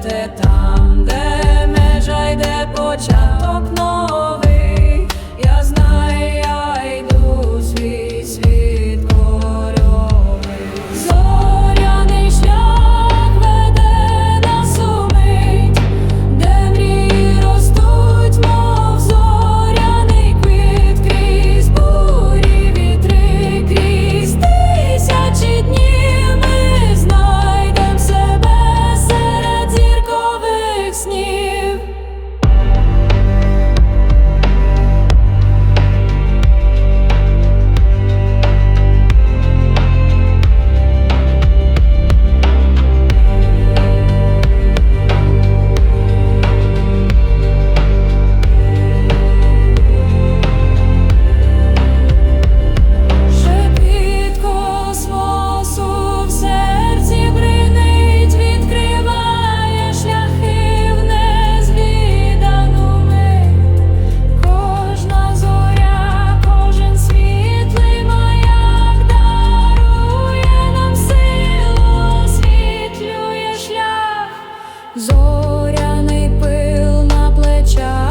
te Зоряний пил на плечах.